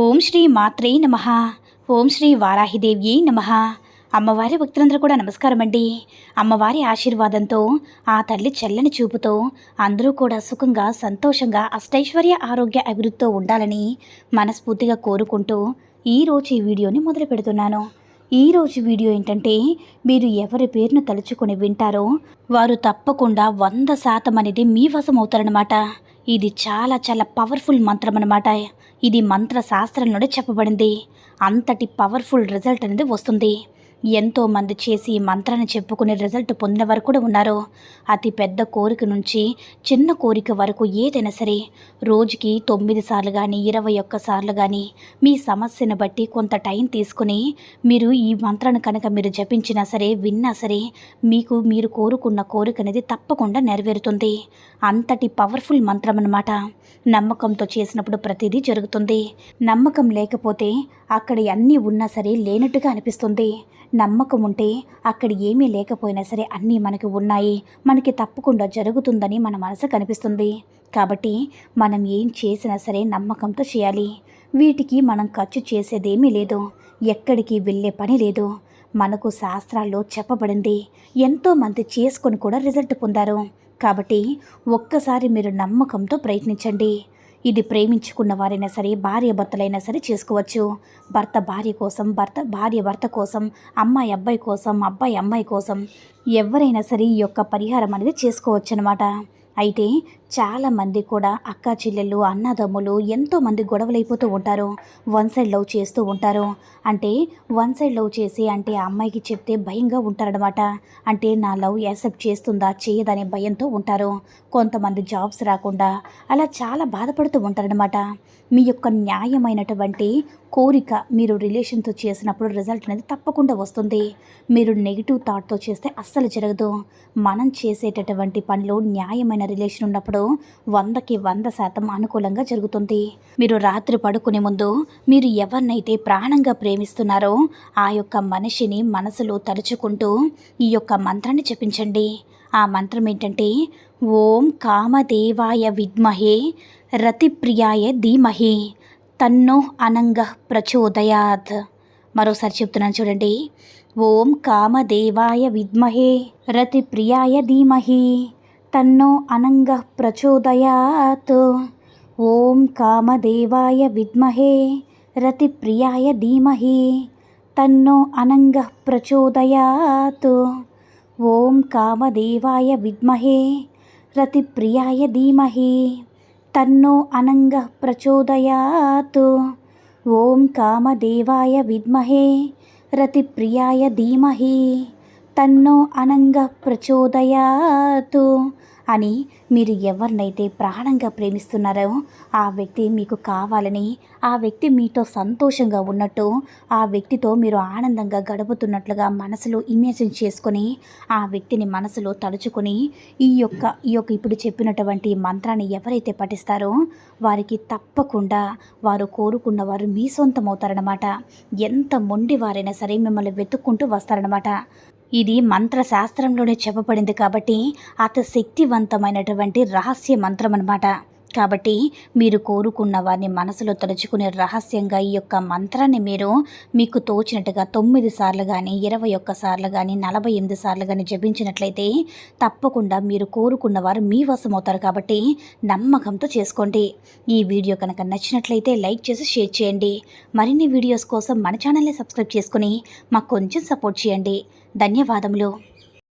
ఓం శ్రీ మాత్రే నమ. ఓం శ్రీ వారాహిదేవి నమ. అమ్మవారి భక్తులందరూ కూడా నమస్కారం అండి అమ్మవారి ఆశీర్వాదంతో ఆ తల్లి చల్లని చూపుతో అందరూ కూడా సుఖంగా సంతోషంగా అష్టైశ్వర్య ఆరోగ్య అభివృద్ధితో ఉండాలని మనస్ఫూర్తిగా కోరుకుంటూ ఈరోజు ఈ వీడియోని మొదలు పెడుతున్నాను. ఈరోజు వీడియో ఏంటంటే మీరు ఎవరి పేరును తలుచుకొని వింటారో వారు తప్పకుండా వంద శాతం అనేది మీ వశం అవుతారనమాట ఇది చాలా చాలా పవర్ఫుల్ మంత్రం అనమాట ఇది మంత్ర శాస్త్రంలోనే చెప్పబడింది. అంతటి పవర్ఫుల్ రిజల్ట్ అనేది వస్తుంది. ఎంతో మంది చేసి మంత్రాన్ని చెప్పుకునే రిజల్ట్ పొందిన వారు కూడా ఉన్నారు. అతి పెద్ద కోరిక నుంచి చిన్న కోరిక వరకు ఏదైనా సరే రోజుకి తొమ్మిది సార్లు కానీ ఇరవై ఒక్క సార్లు కానీ మీ సమస్యను బట్టి కొంత టైం తీసుకుని మీరు ఈ మంత్రాన్ని కనుక మీరు జపించినా సరే విన్నా సరే మీకు మీరు కోరుకున్న కోరిక అనేది తప్పకుండా నెరవేరుతుంది. అంతటి పవర్ఫుల్ మంత్రం అన్నమాట. నమ్మకంతో చేసినప్పుడు ప్రతిదీ జరుగుతుంది. నమ్మకం లేకపోతే అక్కడ అన్నీ ఉన్నా సరే లేనట్టుగా అనిపిస్తుంది. నమ్మకం ఉంటే అక్కడ ఏమీ లేకపోయినా సరే అన్నీ మనకి ఉన్నాయి. మనకి తప్పకుండా జరుగుతుందని మన మనసు కనిపిస్తుంది. కాబట్టి మనం ఏం చేసినా సరే నమ్మకంతో చేయాలి. వీటికి మనం ఖర్చు చేసేదేమీ లేదు. ఎక్కడికి వెళ్ళే పని లేదు. మనకు శాస్త్రాల్లో చెప్పబడింది. ఎంతోమంది చేసుకొని కూడా రిజల్ట్ పొందారు. కాబట్టి ఒక్కసారి మీరు నమ్మకంతో ప్రయత్నించండి. ఇది ప్రేమించుకున్న వారైనా సరే భార్య భర్తలైనా సరే చేసుకోవచ్చు. భర్త భార్య కోసం భర్త భార్య భర్త కోసం అమ్మాయి అబ్బాయి కోసం అబ్బాయి అమ్మాయి కోసం ఎవరైనా సరే ఈ యొక్క పరిహారం అనేది చేసుకోవచ్చు అనమాట అయితే చాలామంది కూడా అక్క చెల్లెళ్ళు అన్నదమ్ములు ఎంతోమంది గొడవలైపోతూ ఉంటారు. వన్ సైడ్ లవ్ చేస్తూ ఉంటారు. అంటే వన్ సైడ్ లవ్ చేసి అంటే ఆ అమ్మాయికి చెప్తే భయంగా ఉంటారనమాట అంటే నా లవ్ యాక్సెప్ట్ చేస్తుందా చేయదనే భయంతో ఉంటారు. కొంతమంది జాబ్స్ రాకుండా అలా చాలా బాధపడుతూ ఉంటారనమాట మీ యొక్క న్యాయమైనటువంటి కోరిక మీరు రిలేషన్తో చేసినప్పుడు రిజల్ట్ అనేది తప్పకుండా వస్తుంది. మీరు నెగిటివ్ థాట్తో చేస్తే అస్సలు జరగదు. మనం చేసేటటువంటి పనిలో న్యాయమైన రిలేషన్ ఉన్నప్పుడు వందకి వంద శాతం అనుకూలంగా జరుగుతుంది. మీరు రాత్రి పడుకునే ముందు మీరు ఎవరినైతే ప్రాణంగా ప్రేమిస్తున్నారో ఆ యొక్క మనిషిని మనసులో తలుచుకుంటూ ఈ యొక్క మంత్రాన్ని చెప్పించండి ఆ మంత్రం ఏంటంటే ఓం కామదేవాయ విద్మహే రతిప్రియాయ ధీమహి. తన్నో అనంగ ప్రచోదయాత్. మరోసారి చెప్తున్నాను చూడండి. ఓం కామదేవాయ విద్మహే రతి ప్రియాయ ధీమహి తన్నో అనంగ ప్రచోదయాత్. ఓం కామదేవాయ విద్మహే రతి ప్రియాయ ధీమహి తన్నో అనంగ ప్రచోదయాత్. ఓం కామదేవాయ విద్మహే రతి ప్రియాయ ధీమహి. తన్నో అనంగ ప్రచోదయాత్. ఓం కామదేవాయ విద్మహే రతిప్రియాయ ధీమహి. తన్నో అనంగ ప్రచోదయాతు అని మీరు ఎవరినైతే ప్రాణంగా ప్రేమిస్తున్నారో ఆ వ్యక్తి మీకు కావాలని ఆ వ్యక్తి మీతో సంతోషంగా ఉన్నట్టు ఆ వ్యక్తితో మీరు ఆనందంగా గడుపుతున్నట్లుగా మనసులో ఇమేజిన్ చేసుకొని ఆ వ్యక్తిని మనసులో తలుచుకొని ఈ యొక్క ఈ యొక్క ఇప్పుడు చెప్పినటువంటి మంత్రాన్ని ఎవరైతే పఠిస్తారో వారికి తప్పకుండా వారు కోరుకున్న వారు మీ సొంతం అవుతారనమాట ఎంత మొండి వారైనా సరే మిమ్మల్ని వెతుక్కుంటూ వస్తారనమాట ఇది మంత్రశాస్త్రంలోనే చెప్పబడింది కాబట్టి అత శక్తివంతమైనటువంటి రహస్య మంత్రం అనమాట కాబట్టి మీరు కోరుకున్న వారిని మనసులో తలుచుకునే రహస్యంగా ఈ యొక్క మంత్రాన్ని మీరు మీకు తోచినట్టుగా తొమ్మిది సార్లు కానీ ఇరవై ఒక్క సార్లు కానీ నలభై ఎనిమిది సార్లు కానీ జపించినట్లయితే తప్పకుండా మీరు కోరుకున్న వారు మీ వశమవుతారు కాబట్టి నమ్మకంతో చేసుకోండి. ఈ వీడియో కనుక నచ్చినట్లయితే లైక్ చేసి షేర్ చేయండి. మరిన్ని వీడియోస్ కోసం మన ఛానల్ని సబ్స్క్రైబ్ చేసుకుని మాకు కొంచెం సపోర్ట్ చేయండి. ధన్యవాదములు.